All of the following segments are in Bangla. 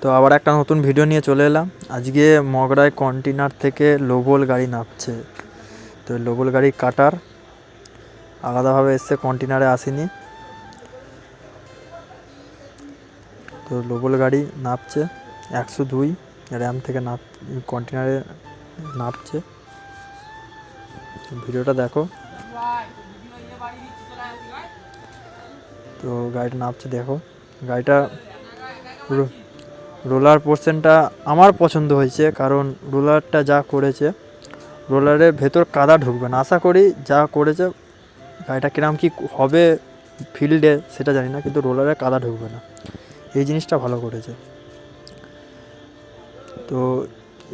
তো আবার একটা নতুন ভিডিও নিয়ে চলে এলাম। আজকে মগরায় কন্টেনার থেকে লোবল গাড়ি নামছে। তো লোবল গাড়ি কাটার আলাদাভাবে এসছে কন্টেনারে আসেনি। তো লোবল গাড়ি নামছে, একশো দুই র্যাম থেকে নাপ কন্টেনারে নামছে। ভিডিওটা দেখো। তো গাড়িটা নামছে, দেখো। গাড়িটা রো- রোলার পোর্শনটা আমার পছন্দ হয়েছে, কারণ রোলারটা যা করেছে রোলারের ভেতর কাদা ঢুকবে না। আশা করি যা করেছে, গাড়িটা কিরম কি হবে ফিল্ডে সেটা জানি না, কিন্তু রোলারে কাদা ঢুকবে না। এই জিনিসটা ভালো করেছে। তো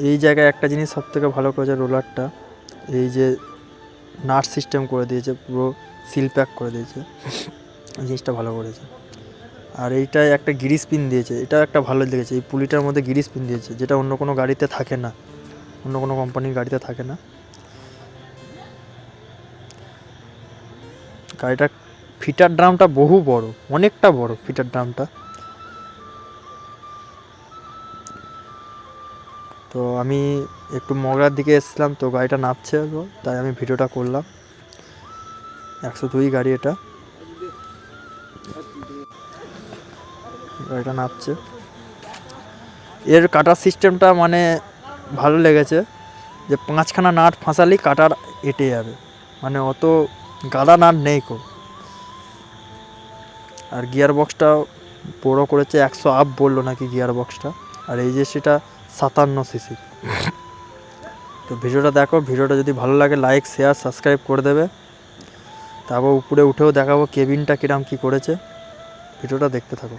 এই জায়গায় একটা জিনিস সব থেকে ভালো করেছে রোলারটা, এই যে নাট সিস্টেম করে দিয়েছে, পুরো সিল প্যাক করে দিয়েছে। এই জিনিসটা ভালো করেছে। আর এইটায় একটা গিরিস পিন দিয়েছে এটা একটা ভালো লেগেছে। এই পুলিটার মধ্যে গিরিস পিন দিয়েছে, যেটা অন্য কোনো গাড়িতে থাকে না। অন্য কোনো কোম্পানির গাড়িতে থাকে না। গাড়িটা, ফিটার ড্রামটা বহু বড়, অনেকটা বড় ফিটার ড্রামটা। তো আমি একটু মগরার দিকে এসেছিলাম, তো গাড়িটা নামছে তাই আমি ভিডিওটা করলাম। একশো দুই গাড়ি এটা। গাড়িটা নামছে এর কাটার সিস্টেমটা মানে ভালো লেগেছে যে পাঁচখানা নাট ফাঁসালেই কাটার এটে যাবে। মানে অত গাদা নাট নেই কো। আর গিয়ার বক্সটা বড়ো করেছে একশো আপ বলল নাকি গিয়ার বক্সটা আর এই যে সেটা সাতান্ন সিসি তো ভিডিওটা দেখো, ভিডিওটা যদি ভালো লাগে লাইক শেয়ার সাবস্ক্রাইব করে দেবে। তারপর উপরে উঠেও দেখাবো কেবিনটা কিরাম কি করেছে। ভিডিওটা দেখতে থাকো।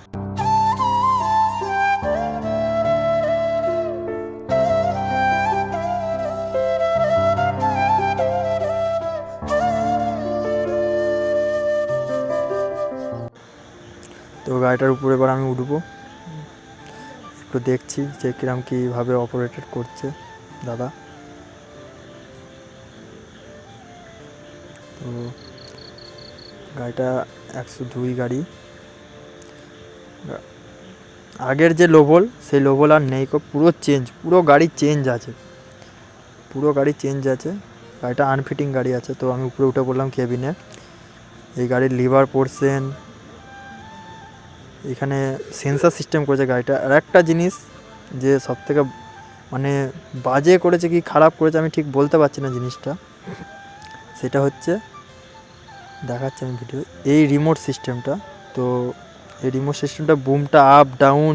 গাড়িটার উপরে এবার আমি উঠবো। একটু দেখছি যে কিরম কীভাবে অপারেটেড করছে দাদা। তো গাড়িটা একশো দুই গাড়ি। আগের যে লোবল সেই লোবল আর নেই পুরো চেঞ্জ পুরো গাড়ি চেঞ্জ আছে। পুরো গাড়ি চেঞ্জ আছে। গাড়িটা আনফিটিং গাড়ি আছে, তো আমি উপরে উঠে পড়লাম কেবিনে এই গাড়ির লিভার পোর্শন এখানে সেন্সার সিস্টেম করেছে গাড়িটা। আর একটা জিনিস যে সব থেকে মানে বাজে করেছে কি খারাপ করেছে আমি ঠিক বলতে পারছি না জিনিসটা, সেটা হচ্ছে, দেখাচ্ছি আমি ভিডিও এই রিমোট সিস্টেমটা তো এই রিমোট সিস্টেমটা বুমটা আপ ডাউন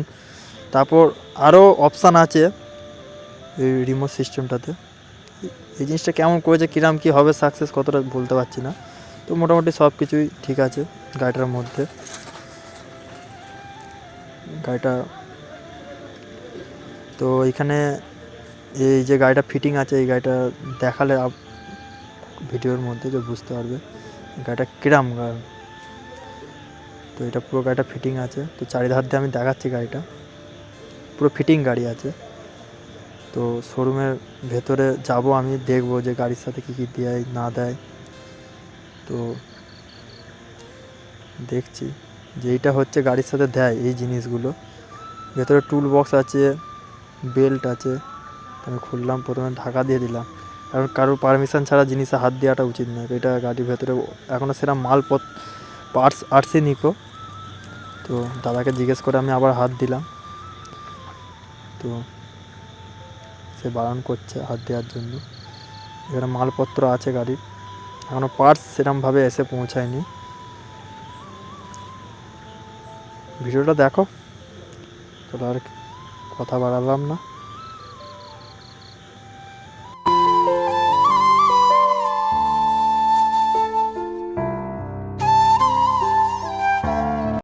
তারপর আরও অপশান আছে এই রিমোট সিস্টেমটাতে এই জিনিসটা কেমন করেছে, কিরাম কী হবে সাকসেস কতটা বলতে পারছি না। তো মোটামুটি সব কিছুই ঠিক আছে গাড়িটার মধ্যে। গাড়িটা। তো এখানে এই যে গাড়িটা ফিটিং আছে, এই গাড়িটা দেখালে ভিডিওর মধ্যে যে বুঝতে পারবে, গাড়িটা কিরাম তো এটা পুরো গাড়িটা ফিটিং আছে। তো চারিধার দিয়ে আমি দেখাচ্ছি গাড়িটা। পুরো ফিটিং গাড়ি আছে। তো শোরুমের ভেতরে যাব আমি, দেখব যে গাড়ির সাথে কী কী দেয়, না দেয়। তো দেখছি। যে এইটা হচ্ছে গাড়ির সাথে দেয় এই জিনিসগুলো। ভেতরে টুল বক্স আছে বেল্ট আছে, আমি খুললাম, প্রথমে ঢাকা দিয়ে দিলাম। কারণ কারোর পারমিশন ছাড়া জিনিসে হাত দেওয়াটা উচিত নয়, এটা গাড়ির ভেতরে এখনও সেরকম মালপত পার্টস আসছে নিকো তো দাদাকে জিজ্ঞেস করে আমি আবার হাত দিলাম। তো সে বারণ করছে হাত দেওয়ার জন্য। এখানে মালপত্র আছে গাড়ির। এখনও পার্টস সেরকমভাবে এসে পৌঁছায়নি। ভিডিওটা দেখো। তাহলে আর কথা বাড়ালাম না।